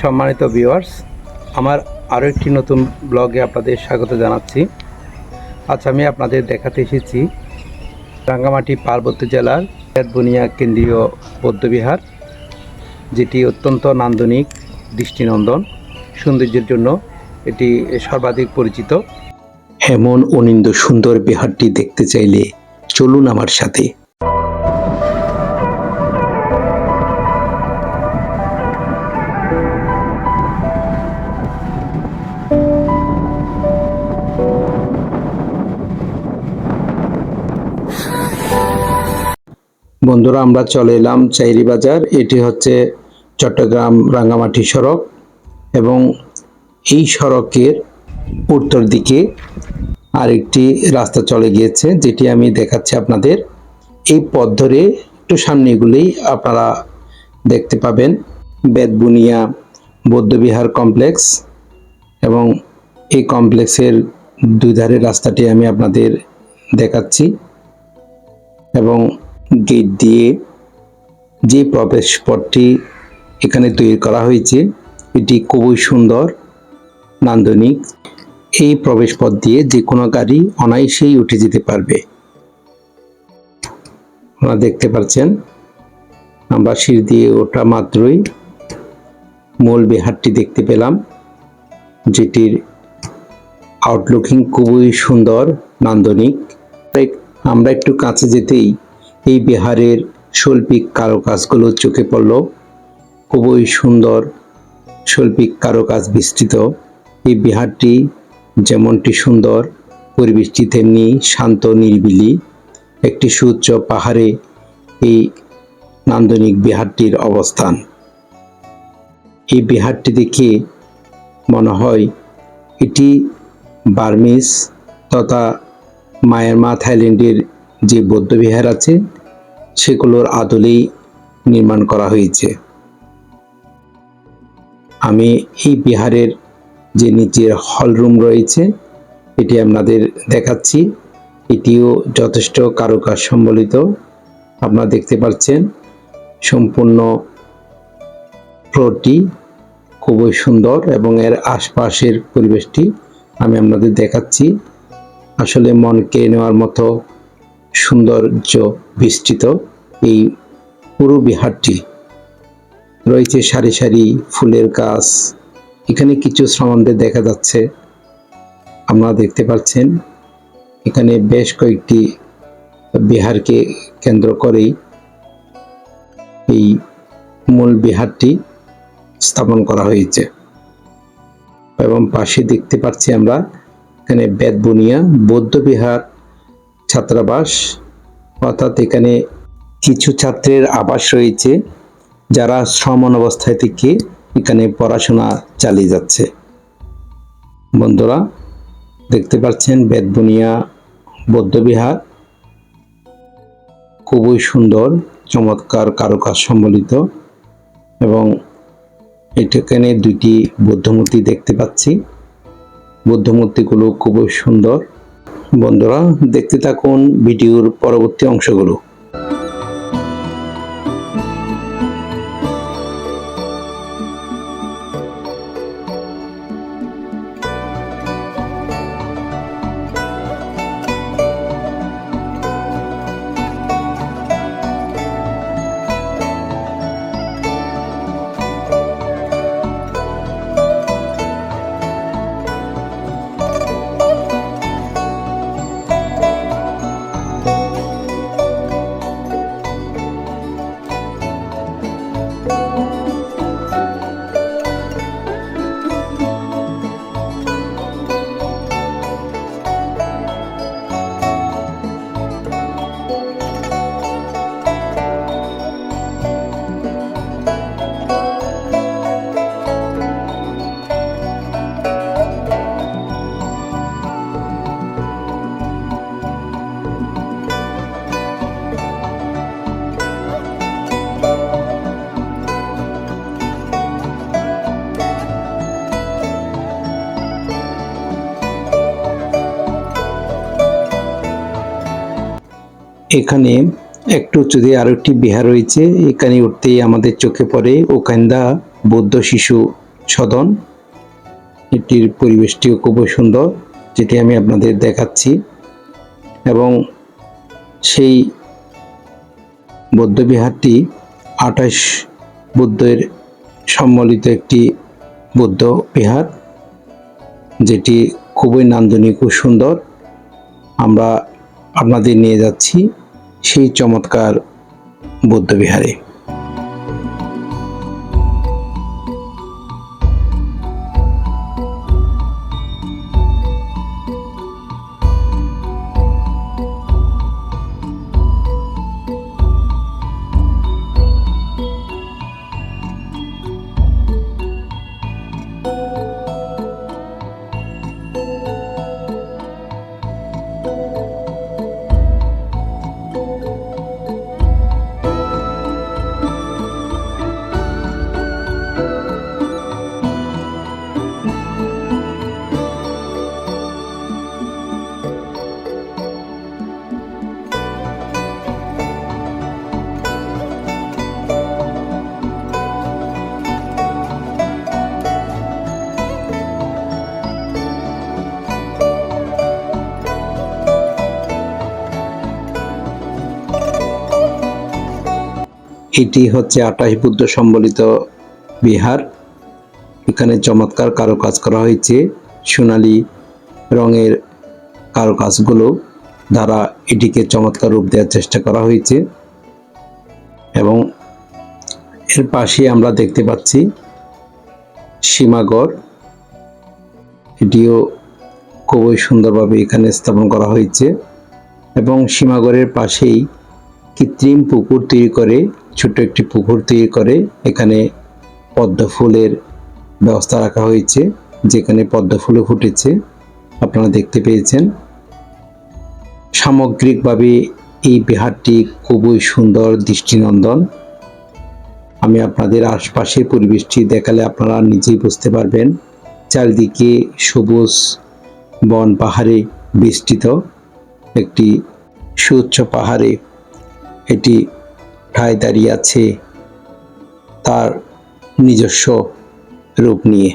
সম্মানিত ভিউয়ার্স আমার আরও একটি নতুন ব্লগে আপনাদের স্বাগত জানাচ্ছি। আজ আমি আপনাদের দেখাতে এসেছি রাঙ্গামাটি পার্বত্য জেলার বেতবনিয়া কেন্দ্রীয় বৌদ্ধবিহার, যেটি অত্যন্ত নান্দনিক দৃষ্টিনন্দন, সৌন্দর্যের জন্য এটি সর্বাধিক পরিচিত। এমন অনিন্দ সুন্দর বিহারটি দেখতে চাইলে চলুন আমার সাথে। বন্ধুরা, আমরা চলে এলাম চাইরি বাজার। এটি হচ্ছে চট্টগ্রাম রাঙ্গামাটি সড়ক এবং এই সড়কের উত্তর দিকে আরেকটি রাস্তা চলে গিয়েছে, যেটি আমি দেখাচ্ছি আপনাদের। এই পথ ধরে একটু সামনে এগুলেই আপনারা দেখতে পাবেন। বেদবুনিয়া বৌদ্ধবিহার কমপ্লেক্স এবং এই কমপ্লেক্সের দুই ধারে রাস্তাটি আমি আপনাদের দেখাচ্ছি এবং গেট দিয়ে যে প্রবেশ পথটি এখানে তৈরি করা হয়েছে, এটি খুবই সুন্দর, নান্দনিক। এই প্রবেশ পথ দিয়ে যে কোনো গাড়ি অনায়াসেই উঠে যেতে পারবে। আপনারা দেখতে পাচ্ছেন, আমরা সিঁড়ি দিয়ে ওঠা মাত্রই মূল বিহারটি দেখতে পেলাম, যেটির আউটলুকিং খুবই সুন্দর, নান্দনিক। আমরা একটু কাছে যেতেই এই বিহারের শৈল্পিক কারুকাজগুলো চোখে পড়ল। খুবই সুন্দর শৈল্পিক কারুকাজ বিস্তৃত। এই বিহারটি যেমনটি সুন্দর পরিবেশটি তেমনি শান্ত, নিরিবিলি। একটি সুউচ্চ পাহাড়ে এই নান্দনিক বিহারটির অবস্থান। এই বিহারটি দেখে মনে হয় এটি বার্মিস তথা মায়ানমা থাইল্যান্ডের যে বৌদ্ধবিহার আছে, সেগুলোর আদলেই নির্মাণ করা হয়েছে। আমি এই বিহারের যে নিচের হল রুম রয়েছে, এটি আপনাদের দেখাচ্ছি। এটিও যথেষ্ট কারুকাজ সম্বলিত। আপনারা দেখতে পাচ্ছেন, সম্পূর্ণ ফ্লোরটি খুবই সুন্দর এবং এর আশপাশের পরিবেশটি আমি আপনাদের দেখাচ্ছি। আসলে মন কেড়ে নেওয়ার মতো সৌন্দর্য বিস্তৃত এই পুরো বিহারটি। রয়েছে সারি সারি ফুলের গাছ। এখানে কিছু শ্রমণদের দেখা যাচ্ছে। আপনারা দেখতে পাচ্ছেন, এখানে বেশ কয়েকটি বিহারকে কেন্দ্র করেই এই মূল বিহারটি স্থাপন করা হয়েছে। এবং পাশে দেখতে পাচ্ছি আমরা, এখানে বেদবুনিয়া বৌদ্ধ বিহার ছাত্রাবাস। অর্থাৎ এখানে কিছু ছাত্রের আবাস রয়েছে, যারা শ্রমণ অবস্থায় থেকে এখানে পড়াশোনা চালিয়ে যাচ্ছে। বন্ধুরা, দেখতে পাচ্ছেন বেদবুনিয়া বৌদ্ধবিহার খুবই সুন্দর, চমৎকার কারুকাজ সম্বলিত এবং এখানে দুইটি বুদ্ধমূর্তি দেখতে পাচ্ছি। বুদ্ধমূর্তিগুলো খুবই সুন্দর। বন্ধুরা দেখতে থাকুন ভিডিওর পরবর্তী অংশগুলো। এখানে একটু উঁচুতে আরও একটি বিহার রয়েছে, এখানে উঠতেই আমাদের চোখে পড়ে ওকান্দা বৌদ্ধ শিশু সদন। এটির পরিবেশটিও খুবই সুন্দর, যেটি আমি আপনাদের দেখাচ্ছি। এবং সেই বৌদ্ধবিহারটি আঠাশ বুদ্ধের সম্মিলিত একটি বৌদ্ধ বিহার, যেটি খুবই নান্দনিক ও সুন্দর। আমরা আপনাদের নিয়ে যাচ্ছি। সেই চমৎকার বৌদ্ধবিহারে। এটি হচ্ছে আঠাশ বুদ্ধ সম্বলিত বিহার। এখানে চমৎকার কারুকাজ করা হয়েছে। সোনালি রঙের কারুকাজগুলো দ্বারা এটিকে চমৎকার রূপ দেওয়ার চেষ্টা করা হয়েছে। এবং এর পাশে আমরা দেখতে পাচ্ছি সীমাগড়। এটিও খুবই সুন্দরভাবে এখানে স্থাপন করা হয়েছে। এবং সীমাগড়ের পাশেই কৃত্রিম পুকুর তৈরি করে ছোট্ট একটি পুকুর তৈরি করে এখানে পদ্ম ফুলের ব্যবস্থা রাখা হয়েছে, যেখানে পদ্ম ফুলও ফুটেছে। আপনারা দেখতে পেয়েছেন। সামগ্রিকভাবে এই বিহারটি খুবই সুন্দর দৃষ্টিনন্দন। আমি আপনাদের আশপাশের পরিবেশটি দেখালে আপনারা নিজেই বুঝতে পারবেন, চারিদিকে সবুজ বন পাহাড়ে বেষ্টিত একটি সুউচ্চ পাহাড়ে এটি ঠায় দাঁড়িয়ে আছে তার নিজস্ব রূপ নিয়ে।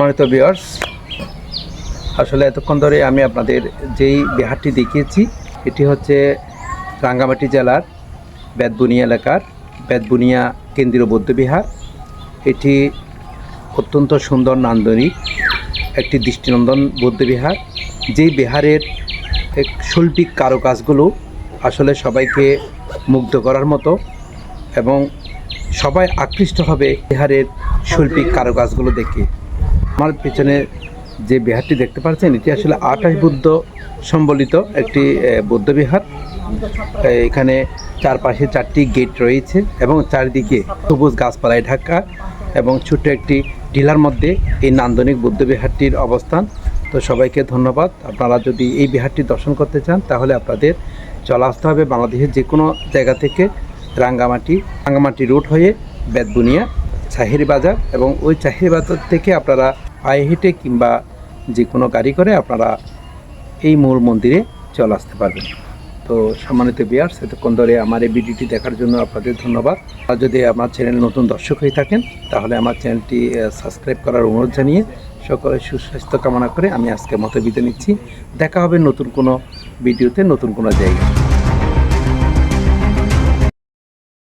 সম্মানিত বিয়ার্স আসলে এতক্ষণ ধরে আমি আপনাদের যেই বিহারটি দেখিয়েছি, এটি হচ্ছে রাঙ্গামাটি জেলার বেদবুনিয়া এলাকার বেদবুনিয়া কেন্দ্রীয় বৌদ্ধবিহার এটি অত্যন্ত সুন্দর নান্দনিক একটি দৃষ্টিনন্দন বৌদ্ধবিহার যেই বিহারের এক শৈল্পিক কারুকাজগুলো আসলে সবাইকে মুগ্ধ করার মতো এবং সবাই আকৃষ্ট হবে বিহারের শৈল্পিক কারুকাজগুলো দেখে। আমার পেছনে যে বিহারটি দেখতে পাচ্ছেন এটি আসলে আঠাশ বুদ্ধ সম্বলিত একটি আহ, বৌদ্ধ বিহার। এখানে চারপাশে চারটি গেট রয়েছে এবং চারিদিকে সবুজ গাছপালায় ঢাকা এবং ছোট্ট একটি টিলার মধ্যে এই নান্দনিক বুদ্ধ বিহারটির অবস্থান। তো সবাইকে ধন্যবাদ। আপনারা যদি এই বিহারটি দর্শন করতে চান তাহলে আপনাদের চলে আসতে হবে বাংলাদেশের যে কোনো জায়গা থেকে রাঙ্গামাটি রাঙ্গামাটি রোড হয়ে বেদবুনিয়া চাহিরি বাজার এবং ওই চাহিরি বাজার থেকে আপনারা পায়ে হেঁটে কিংবা যে কোনো গাড়ি করে আপনারা এই মূল মন্দিরে চলে আসতে পারবেন। তো সম্মানিত বিয়ার্স এতক্ষণ ধরে আমার এই ভিডিওটি দেখার জন্য আপনাদের ধন্যবাদ। আর যদি আমার চ্যানেল নতুন দর্শক হয়ে থাকেন, তাহলে আমার চ্যানেলটি সাবস্ক্রাইব করার অনুরোধ জানিয়ে সকলের সুস্বাস্থ্য কামনা করে আমি আজকের মতো বিদায় নিচ্ছি। দেখা হবে নতুন কোনো ভিডিওতে, নতুন কোনো জায়গায়।